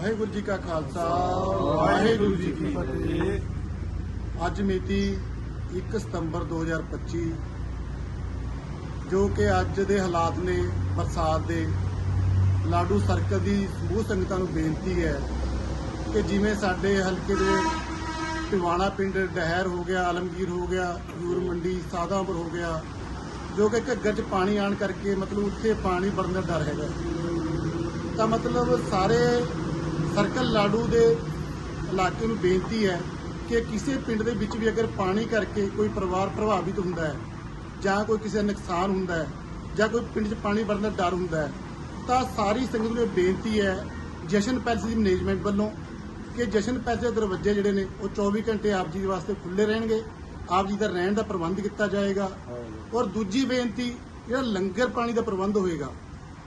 ਵਾਹਿਗੁਰੂ ਜੀ ਕਾ ਖਾਲਸਾ, ਵਾਹਿਗੁਰੂ ਜੀ ਕੀ ਫਤਿਹ। ਅੱਜ ਮਿਤੀ 1 ਸਤੰਬਰ 2025 ਜੋ ਕਿ ਅੱਜ ਦੇ ਹਾਲਾਤ ਨੇ ਬਰਸਾਤ ਦੇ। ਲਾਡੂ ਸਰਕਲ ਦੀ ਸਮੂਹ ਸੰਗਤਾਂ ਨੂੰ ਬੇਨਤੀ ਹੈ ਕਿ ਜਿਵੇਂ ਸਾਡੇ ਹਲਕੇ ਦੇ ਟਿਵਾਣਾ ਪਿੰਡ ਡਹਿਰ ਹੋ ਗਿਆ, ਆਲਮਗੀਰ ਹੋ ਗਿਆ ਯੂਰ ਮੰਡੀ ਸਾਦਾਪੁਰ ਹੋ ਗਿਆ, ਜੋ ਕਿ ਘੱਗਰ 'ਚ ਪਾਣੀ ਆਣ ਕਰਕੇ ਮਤਲਬ ਉੱਥੇ ਪਾਣੀ ਵੜਨ ਦਾ ਡਰ ਹੈਗਾ। ਤਾਂ ਮਤਲਬ ਸਾਰੇ ਸਰਕਲ ਲਾਡੂ ਦੇ ਇਲਾਕੇ ਨੂੰ ਬੇਨਤੀ ਹੈ ਕਿ ਕਿਸੇ ਪਿੰਡ ਦੇ ਵਿੱਚ ਵੀ ਅਗਰ ਪਾਣੀ ਕਰਕੇ ਕੋਈ ਪਰਿਵਾਰ ਪ੍ਰਭਾਵਿਤ ਹੁੰਦਾ ਹੈ ਜਾਂ ਕੋਈ ਕਿਸੇ ਨੁਕਸਾਨ ਹੁੰਦਾ ਹੈ ਜਾਂ ਕੋਈ ਪਿੰਡ 'ਚ ਪਾਣੀ ਵੜਨ ਦਾ ਡਰ ਹੁੰਦਾ ਹੈ ਤਾਂ ਸਾਰੀ ਸੰਗਤ ਨੂੰ ਬੇਨਤੀ ਹੈ ਜਸ਼ਨ ਪੈਲਸ ਦੀ ਮੈਨੇਜਮੈਂਟ ਵੱਲੋਂ ਕਿ ਜਸ਼ਨ ਪੈਲਸ ਦੇ ਦਰਵਾਜ਼ੇ ਜਿਹੜੇ ਨੇ ਉਹ 24 ਘੰਟੇ ਆਪ ਜੀ ਦੇ ਵਾਸਤੇ ਖੁੱਲੇ ਰਹਿਣਗੇ ਆਪ ਜੀ ਦਾ ਰਹਿਣ ਦਾ ਪ੍ਰਬੰਧ ਕੀਤਾ ਜਾਏਗਾ। ਔਰ ਦੂਜੀ ਬੇਨਤੀ ਜਿਹੜਾ ਲੰਗਰ ਪਾਣੀ ਦਾ ਪ੍ਰਬੰਧ ਹੋਏਗਾ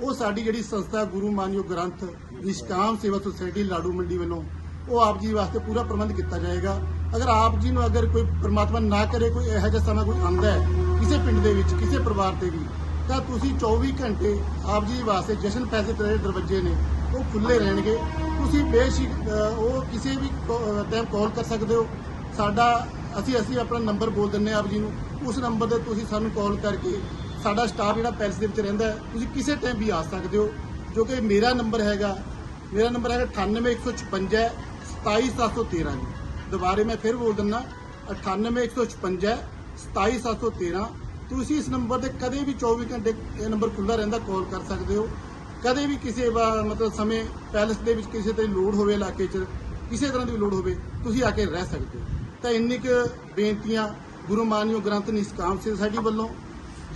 ਉਹ ਸਾਡੀ ਜਿਹੜੀ ਸੰਸਥਾ ਗੁਰੂ ਮਾਨਯੋਗ ਗ੍ਰੰਥ ਵਿਸ਼ਕਾਮ ਸੇਵਾ ਸੁਸਾਇਟੀ ਲਾਡੂ ਮੰਡੀ ਵੱਲੋਂ, ਉਹ ਆਪ ਜੀ ਵਾਸਤੇ ਪੂਰਾ ਪ੍ਰਬੰਧ ਕੀਤਾ ਜਾਏਗਾ। ਅਗਰ ਆਪ ਜੀ ਨੂੰ ਅਗਰ ਕੋਈ ਪਰਮਾਤਮਾ ਨਾ ਕਰੇ, ਕੋਈ ਇਹੋ ਜਿਹਾ ਸਮਾਂ ਕੋਈ ਆਂਦਾ ਹੈ, ਕਿਸੇ ਪਿੰਡ ਦੇ ਵਿੱਚ, ਕਿਸੇ ਪਰਿਵਾਰ ਤੇ ਵੀ, ਤਾਂ ਤੁਸੀਂ 24 ਘੰਟੇ ਆਪ ਜੀ ਵਾਸਤੇ ਜਸ਼ਨ ਪੈਸੇ ਤੇ ਦਰਵਾਜ਼ੇ ਨੇ, ਉਹ ਖੁੱਲੇ ਰਹਿਣਗੇ। ਤੁਸੀਂ ਬੇਸ਼ੱਕ ਉਹ ਕਿਸੇ ਵੀ ਟਾਈਮ ਕਾਲ ਕਰ ਸਕਦੇ ਹੋ। ਸਾਡਾ, ਅਸੀਂ ਅਸੀਂ ਆਪਣਾ ਨੰਬਰ ਬੋਲ ਦਿੰਨੇ ਹਾਂ ਆਪ ਜੀ ਨੂੰ। ਉਸ ਨੰਬਰ ਤੇ ਤੁਸੀਂ ਸਾਨੂੰ ਕਾਲ ਕਰਕੇ ਸਾਡਾ ਸਟਾਫ ਜਿਹੜਾ ਪੈਲਸ ਦੇ ਵਿੱਚ ਰਹਿੰਦਾ ਹੈ, ਤੁਸੀਂ ਕਿਸੇ ਟਾਈਮ ਵੀ ਆ ਸਕਦੇ ਹੋ, ਜੋ ਕਿ ਮੇਰਾ ਨੰਬਰ ਹੈਗਾ। ਮੇਰਾ ਨੰਬਰ ਹੈਗਾ 98156 27713 ਜੀ। ਦੁਬਾਰੇ ਮੈਂ ਫਿਰ ਬੋਲ ਦਿੰਨਾ 98156 27713 ਤੁਸੀਂ ਇਸ ਨੰਬਰ ਤੇ ਕਦੇ ਵੀ 24 ਘੰਟੇ ਇਹ ਨੰਬਰ ਖੁੱਲ੍ਹਾ ਰਹਿੰਦਾ ਕਾਲ ਕਰ ਸਕਦੇ ਹੋ। ਕਦੇ ਵੀ ਕਿਸੇ ਵਾ- ਮਤਲਬ ਸਮੇਂ ਪੈਲਸ ਦੇ ਵਿੱਚ ਕਿਸੇ ਤੇ ਲੋੜ ਹੋਵੇ ਇਲਾਕੇ 'ਚ, ਕਿਸੇ ਤਰ੍ਹਾਂ ਦੀ ਵੀ ਲੋੜ ਹੋਵੇ, ਤੁਸੀਂ ਆ ਕੇ ਰਹਿ ਸਕਦੇ ਹੋ। ਤਾਂ ਇੰਨੀ ਕੁ ਬੇਨਤੀਆਂ ਗੁਰੂ ਮਾਨਿਓ ਗ੍ਰੰਥ ਨਿਸ਼ਕਾਮ ਸੋਸਾਇਟੀ ਵੱਲੋਂ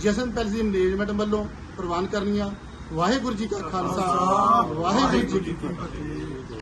ਜਸ਼ਨ ਪੈਲਸ ਦੀ ਮੈਨੇਜਮੈਂਟ ਵੱਲੋਂ ਪ੍ਰਵਾਨ ਕਰਨੀਆਂ। ਵਾਹਿਗੁਰੂ ਜੀ ਕਾ ਖਾਲਸਾ। ਵਾਹਿਗੁਰੂ ਜੀ ਕੀ ਫਤਿਹ।